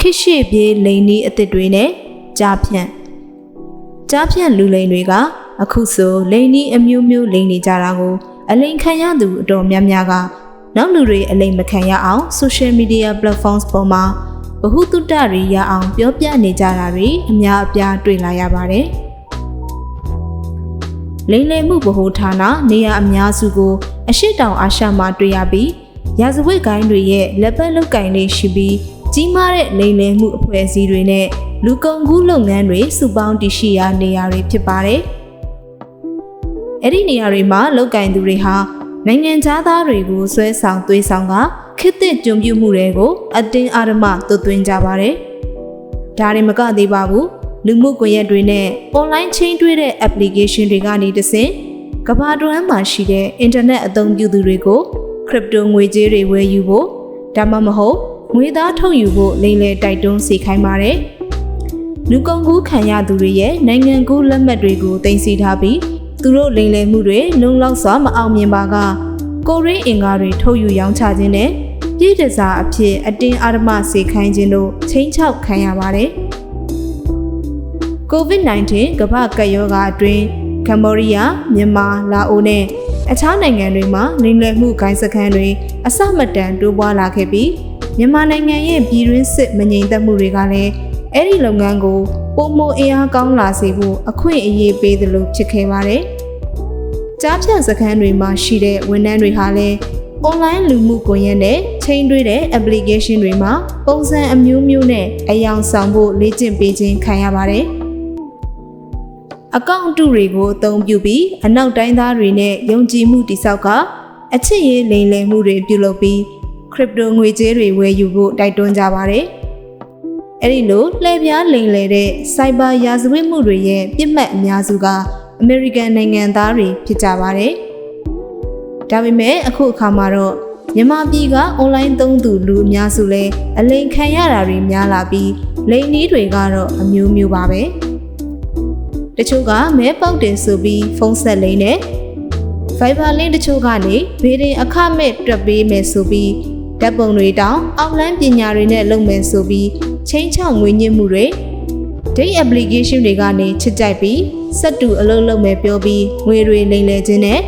ခိရှိပြေးလိန်နီးအစ်စ်တွေနဲ့ကြားဖြန့်ကြားဖြန့်လူလိန်တွေက အခုဆိုလိန်နီးအမျိုးမျိုးလိန်နေကြတာကို အလိန်ခံရသူအတော်များများကနောက်လူတွေအလိန်မခံရအောင် social media platforms ပေါ်မှာဗဟုသုတတွေရအောင်ပြောပြနေကြတာတွေအများအပြားတွေ့လာရပါတယ်။လိန်လည်မှုဗဟိုဌာနနေရာအများစုကို အရှိတောင်အာရှမှာတွေ့ရပြီးရာဇဝတ်ကိုင်းတွေရဲ့လက်ပတ်လုတ်ကင်လေးရှိပြီး ကြီးမားတဲ့လိန်လည်မှုအဖွဲ့အစည်းတွေနဲ့လူကုန်ကူးလုပ်ငန်းတွေစုပေါင်းတည်ရှိရာနေရာတွေဖြစ်ပါတယ်။အဲ့ဒီနေရာတွေမှာလုတ်ကင်သူတွေဟာနိုင်ငံသားတွေကိုဆွဲဆောင်သွေးဆောင်ကခေတ်သစ်ကြုံပြုမှုတွေကိုအတင်းအာရမသွတ်သွင်းကြပါတယ်။ဒါတွေမကသေးပါဘူးလူမှုကွန်ရက်တွေနဲ့ online ချင်းတွေ့တဲ့ application တွေကနေတဆင့်ကမ္ဘာတွင်းမှာရှိတဲ့ internet အသုံးပြုသူတွေကို crypto ငွေကြေးတွေဝယ်ယူဖို့ဒါမှမဟုတ် ငွေသားထုတ်ယူဖို့လိမ်လည်တိုက်တွန်းစေခိုင်းပါတယ်။လူကုန်ကူးခံရသူတွေရဲ့နိုင်ငံကူးလက်မှတ်တွေကိုတင်စီထားပြီးသူတို့လိမ်လည်မှုတွေလုံလောက်စွာမအောင်မြင်ပါကကိုရင်းအင်ကားတွေထုတ်ယူရောင်းချခြင်းနဲ့ပြည်တစားအဖြစ်အတင်းအာရမစေခိုင်းခြင်းတို့ချင်းချောက်ခံရပါတယ်။ COVID-19 ကမ္ဘာကပ်ရောဂါအတွင်းကမ္ဘောဒီးယားမြန်မာလာအိုနဲ့အခြားနိုင်ငံတွေမှာလိမ်လည်မှုဂိုင်းစခန်းတွေအစမတန်တိုးပွားလာခဲ့ပြီး မြန်မာနိုင်ငံရဲ့ပြည်တွင်းစစ်မငြိမ်သက်မှုတွေကလည်းအဲ့ဒီလုပ်ငန်းကိုပုံမအင်အားကောင်းလာစေဖို့အခွင့်အရေးပေးသလိုဖြစ်ခဲ့ပါတယ်။ကြားဖြတ်စခန်းတွေမှာရှိတဲ့ဝန်ထမ်းတွေဟာလည်း online လူမှုကွန်ရက်နဲ့ချိန်တွေ့တဲ့ application တွေမှာပုံစံအမျိုးမျိုးနဲ့အယောင်ဆောင်ဖို့လေ့ကျင့်ပေးခြင်းခံရပါတယ်။အကောင့်အတုတွေကိုအသုံးပြုပြီးအနောက်တိုင်းသားတွေနဲ့ယုံကြည်မှုတိစောက်က အချစ်ရေးလိမ်လည်မှုတွေပြုလုပ်ပြီး crypto ငွေကြေးတွေဝယ်ယူဖို့တိုက်တွန်းကြပါတယ်။အဲဒီလိုလှည့်ပြားလိမ်လည်တဲ့ cyber ရာဇဝတ်မှုတွေရဲ့ပြစ်မှတ်အများစုကအမေရိကန်နိုင်ငံသားတွေဖြစ်ကြပါတယ်။ဒါပေမဲ့အခုအခါမှာတော့မြန်မာပြည်က online သုံးသူလူအများစုလဲအလိမ်ခံရတာတွေများလာပြီးလိမ်နည်းတွေကတော့အမျိုးမျိုးပါပဲ။တချို့ကမဲပေါက်တယ်ဆိုပြီးဖုန်းဆက်လိမ့်နဲ့ Viber link တချို့ကနေဘေးရင်အခမဲ့တွက်ပေးမယ်ဆိုပြီး ဓာတ်ပုံတွေတောင်အောက်လန်းပညာတွေနဲ့လုပ်မယ်ဆိုပြီးချင်းချောင်ငွေညှစ်မှုတွေ date application တွေကနေချစ်ကြိုက်ပြီးစက်တူအလုပ်လုပ်မယ်ပြောပြီးငွေတွေလိမ်လည်ခြင်းနဲ့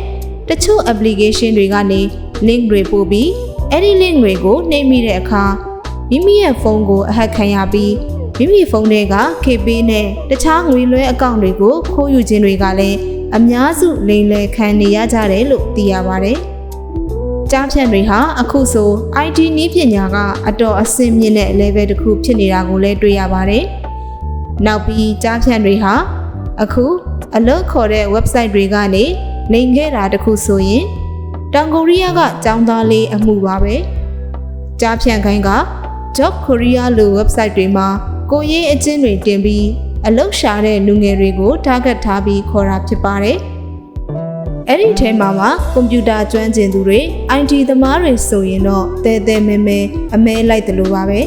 တချို့ application တွေကနေ link တွေပို့ပြီးအဲ့ဒီ link တွေကိုနှိပ်မိတဲ့အခါမိမိရဲ့ဖုန်းကိုအဟက်ခံရပြီးမိမိဖုန်းထဲက KP နဲ့တခြားငွေလွှဲအကောင့်တွေကိုခိုးယူခြင်းတွေကလည်းအများစုလိမ်လည်ခံနေရကြတယ်လို့သိရပါတယ်။ ကြားဖြန့်တွေဟာအခုဆို IT နည်းပညာကအတော်အဆင့်မြင့်တဲ့ level တစ်ခုဖြစ်နေတာကိုလည်းတွေ့ရပါတယ်။နောက်ပြီးကြားဖြန့်တွေဟာအခုအလုပ်ခေါ်တဲ့ website တွေကနေလိမ်ခဲ့တာတခုဆိုရင်တောင်ကိုရီးယားကចောင်းသားလေးအမှုပါပဲ။ကြားဖြန့်ခိုင်းက Job Korea လို website တွေမှာကိုရေးအချင်းတွေတင်ပြီးအလုတ်ရှာတဲ့လူငယ်တွေကို target ထားပြီးခေါ်တာဖြစ်ပါတယ်။ အဲ့ဒီထဲမှာမှကွန်ပျူတာကျွမ်းကျင်သူတွေ IT သမားတွေဆိုရင်တော့တဲတဲမဲမဲအမဲလိုက်တယ်လို့ပါပဲ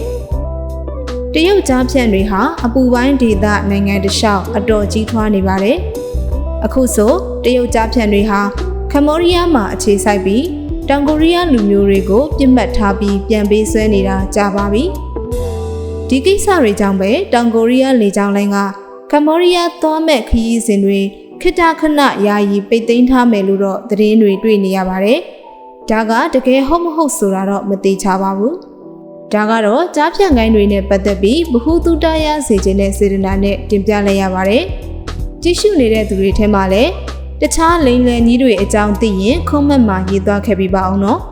။တရုတ်ကြားဖြန့်တွေဟာအပူပိုင်းဒေသနိုင်ငံတခြားအတော်ကြီးထွားနေပါတယ်။အခုဆိုတရုတ်ကြားဖြန့်တွေဟာကမ္ဘောဒီးယားမှာအခြေစိုက်ပြီးတောင်ကိုရီးယားလူမျိုးတွေကိုပြစ်မှတ်ထားပြီးပြန်ပေးဆွဲနေတာကြာပါပြီ။ဒီကိစ္စတွေကြောင့်ပဲတောင်ကိုရီးယားလေကြောင်းလိုင်းကကမ္ဘောဒီးယားသွားမဲ့ခရီးစဉ်တွေ ခိတခဏယာယီပိတ်သိမ်းထားမယ်လို့တော့သတင်းတွေတွေ့နေရပါတယ်။ဒါကတကယ်ဟုတ်မဟုတ်ဆိုတာတော့မသေးချပါဘူး။ဒါကတော့ကြားဖြန့်ကိုင်းတွေနဲ့ပတ်သက်ပြီးဘ ഹു တုတရစေခြင်းတဲ့စေတနာနဲ့တင်ပြလိုက်ရပါတယ်။ကြည့်ရှုနေတဲ့သူတွေထဲမှာလည်းတခြားလိန်လယ်ကြီးတွေအကြောင်းသိရင်ခုံးမတ်မှာရေးသွားခဲ့ပြပါအောင်နော်။